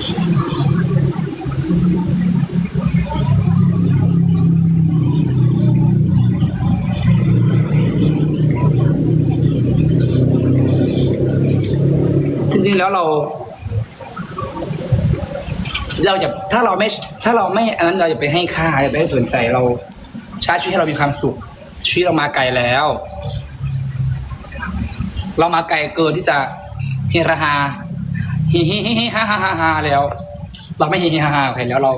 จริงๆแล้วเรา เราอย่าถ้าเราไม่ ถ้าเราไม่อันนั้นเราอย่าไปให้ค่าอย่าไปให้สนใจเราใช้ชีวิตให้เรามีความสุขชีวิตเรามาไกลแล้ว เรามาไกลเกินที่จะเฮราฮา เฮเฮเฮเฮฮ่าฮ่าฮ่าฮ่าแล้ว เราไม่เฮเฮฮ่าฮ่าใครแล้วเรา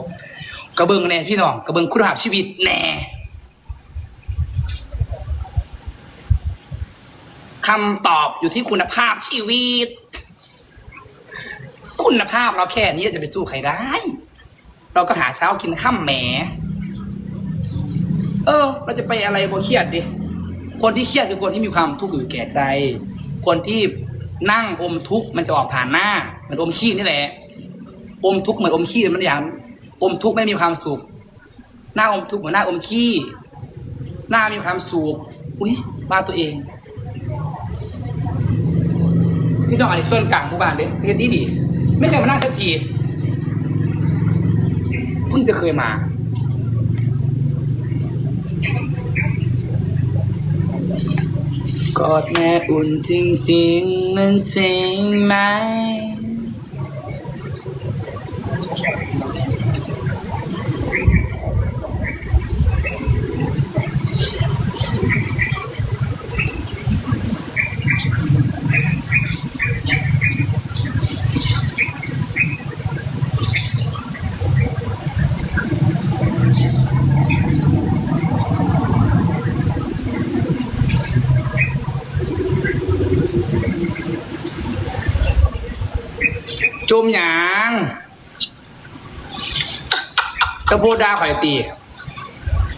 กระเบิงแน่พี่น้องกระเบิงคุณภาพชีวิตแน่คำตอบอยู่ที่คุณภาพชีวิต คุณภาพเราแค่นี้จะไปสู้ใครได้ เราก็หาเช้ากินข้ามแหม เออ เราจะไปอะไรโบเครียดดิ คนที่เครียดคือคนที่มีความทุกข์อยู่แก่ใจ คนที่ นั่งอมทุกข์มันจะออกผ่านหน้าเหมือนอมขี้นี่แหละ อมทุกข์เหมือนอมขี้มันอย่าง อมทุกข์ไม่มีความสุข หน้าอมทุกข์เหมือนหน้าอมขี้ หน้ามีความสุข อุ้ยมาตัวเอง พี่ต้องอันนี้ส่วนกลางหมู่บ้านเด้เฮ็ดดีดีไม่เคยมานั่งสักที เพิ่งจะเคยมา กอดแม่อุ่นจริง ๆ มันจริงไหม จุมหยางจะพูดด่าข่อยตี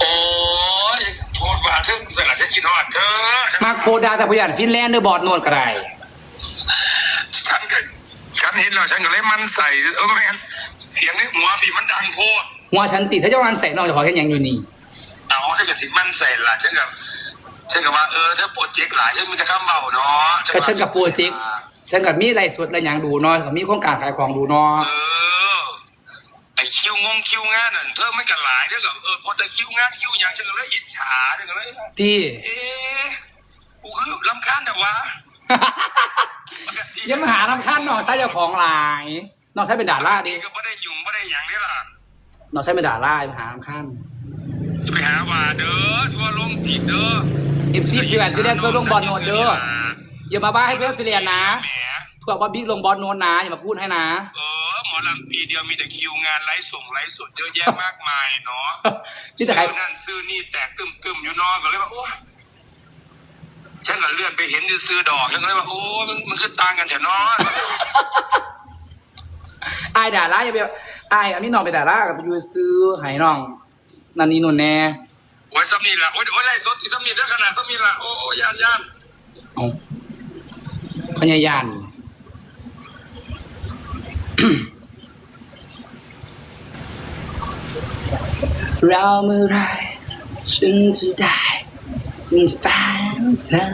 โอ้ยพูดว่าถึงสลัดฉันกินฮอดเธอฉันมาโคดาแต่พยันฟินแลนด์เดอร์บอร์ดโนนกระไรฉันก็ฉันเห็นแล้วฉันก็เลยมันใส่เออไม่งั้นเสียงในหัวพี่มันดังโพดหัวฉันติดถ้าเจ้าวันใส่นอกจะขอเห็นหยังอยู่นี่เอาฉันก็สิมันใส่ละฉันก็ฉันก็ว่าเออเธอโปรเจกต์หลายฉันมีแต่คำเบาเนาะก็ฉันกับโปรเจกต์ ฉันกับมีไรสดอะไรอย่างดูเนอยกับมีโครงการขายของดูเนอเออไอคิวงงคิวงานน่ะเธอไม่กันหลายเธอกับเออพอเธอคิวงานคิวอย่างฉันก็เลยอิจฉาฉันก็เลยที่เอ๊ะกูคือลำคาญแต่ว่ายังมาหาลำคันนอกใช้เจ้าของหลายนอกใช้เป็นดาราดิก็ไม่ได้ยุ่งไม่ได้หยังนี่ล่ะนอกใช้เป็นดารามาหาลำคันจะไปหาว่าเด้อทัวร์ลงอีกเด้อเอฟซีเพื่อนที่เล่นตัวลงบอลโนนเด้อ อย่ามาบ้าให้เพื่อนฟิเลียนนะแหมถั่วบอลบิ๊กลงบอลโนนนะอย่ามาพูดให้นะ เออหมอลำปีเดียวมีแต่คิวงานไลฟ์ส่งไลฟ์สดเยอะแยะมากมายเนาะนี่แต่ใคร ซื้อนั่นซื้อนี่แตกตึมตึมๆอยู่เนอนก็เลยว่าโอ้ยฉันก็เลื่อนไปเห็นซื้อดอกฉันก็เลยว่าโอ้มันมันคือต่างกันเถอะเนาะอายด่าล่าอย่าไปอายอันนี้น้องไปด่าล่ากับยูซื้อใหายน้องนันนี่นุ่นแน่โอ้ยซัมนี่ละโอ้ยโอ้ยไลฟ์สดที่ซัมนี่เด้อขนาดซัมนี่ละโอ้ยย่านย่านเอาพ ญายานเราเมื่อไรฉันจะได้เป็นแฟนเธอ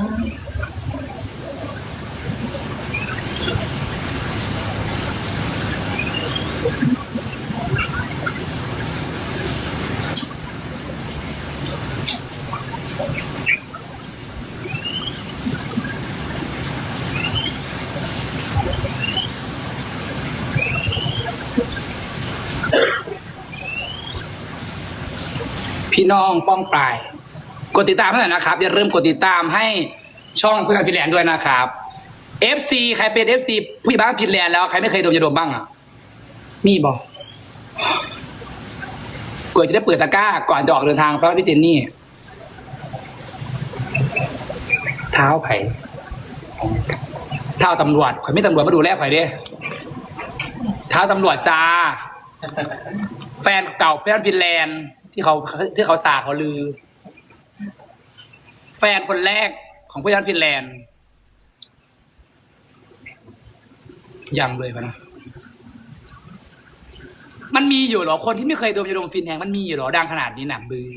พี่น้องป้องปลาย กดติดตามให้หน่อยนะครับ อย่าลืมกดติดตามให้ช่องผู้การฟินแลนด์ด้วยนะครับ FC ใครเป็น FC ผู้ใหญ่บ้านฟินแลนด์แล้ว ใครไม่เคยดมยาดมบ้างอะ มีบอกเปิดจะได้เปิดตะกร้า ก่อนจะออกเดินทางพระพี่เจนนี่ เท้าไผ่เท้าตำรวจข่อยไม่ตำรวจมาดูแลข่อยด้เท้าตำรวจจ้า แฟนเก่าเพื่อนฟินแลนด์ ที่เขาที่เขาสาเขาลือ แฟนคนแรกของเพื่อนฟินแลนด์ยังเลยปะนะมันมีอยู่เหรอคนที่ไม่เคยดมยาดมฟินแหงมันมีอยู่เหรอดังขนาดนี้หนักบือ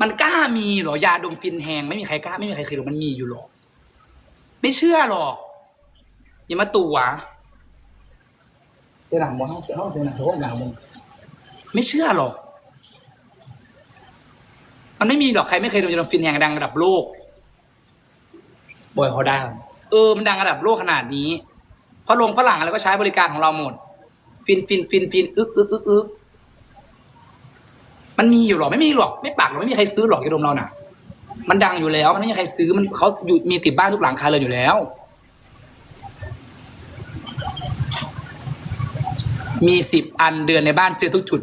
มันกล้ามีเหรอยาดมฟินแหงไม่มีใครกล้าไม่มีใครเคยดมมันมีอยู่หรอไม่เชื่อหรอก อย่ามาตู่วะเสียหลังบ่ห้องเสียห้องเสียหลังเสียห้องหลังมึงไม่เชื่อหรอก มันไม่มีหรอกใครไม่เคยดูจนฟินแห่งดังระดับโลกบอยเขาดังเออมันดังระดับโลกขนาดนี้เพราะลงฝรั่งอะไรก็ใช้บริการของเราหมด ฟินฟินฟินฟินอึกอึกอึกอึกมันมีอยู่หรอไม่มีหรอกไม่ปากหรอกไม่มีใครซื้อหรอกยาดมเราน่ะ มันดังอยู่แล้ว มันไม่มีใครซื้อมันเขาอยู่มีติดบ้านทุกหลังคาเลยอยู่แล้ว มีสิบอันเดือนในบ้านเจอทุกจุด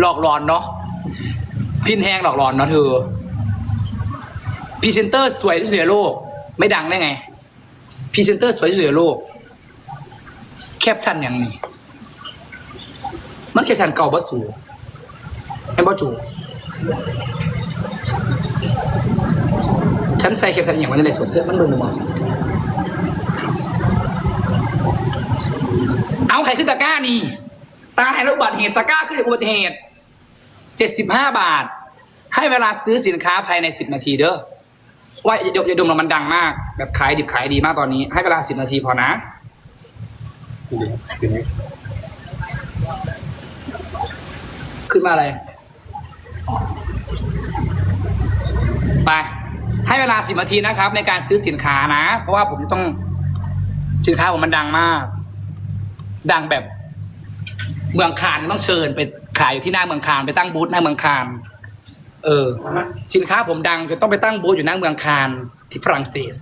หลอกหลอนเนาะ ฟินแห้งหลอกหลอนเนาะเธอพรีเซนเตอร์สวยที่สุดในโลก ไม่ดังได้ไงพรีเซนเตอร์สวยที่สุดในโลก แคปชั่นอย่างนี้มันแคปชั่นเก่าบ่สูไอ้บ่จูฉันใส่แคปชั่นอย่างวันนี้เลยส่วนเพื่อมันดูมั้งเอาใครขึ้นตะกร้านี่ตายแล้วอุบัติเหตุตะกร้าขึ้นอุบัติเหตุ เจ็ดสิบห้าบาท ให้เวลาซื้อสินค้าภายในสิบนาทีเด้อว่ายายดมเรามันดังมาก แบบขายดิบขายดีมากตอนนี้ ให้เวลาสิบนาทีพอนะ ขึ้นมาอะไร ไป ให้เวลาสิบนาทีนะครับ ในการซื้อสินค้านะ เพราะว่าผมต้องสินค้าผมมันดังมาก ดังแบบ เมืองคานต้องเชิญไปายอยู่ที่หน้าเมืองคานไปตั้งบูธหน้าเมืองคานเออ สินค้าผมดังจะต้องไปตั้งบูธอยู่หน้าเมืองคานที่ฝรั่งเศส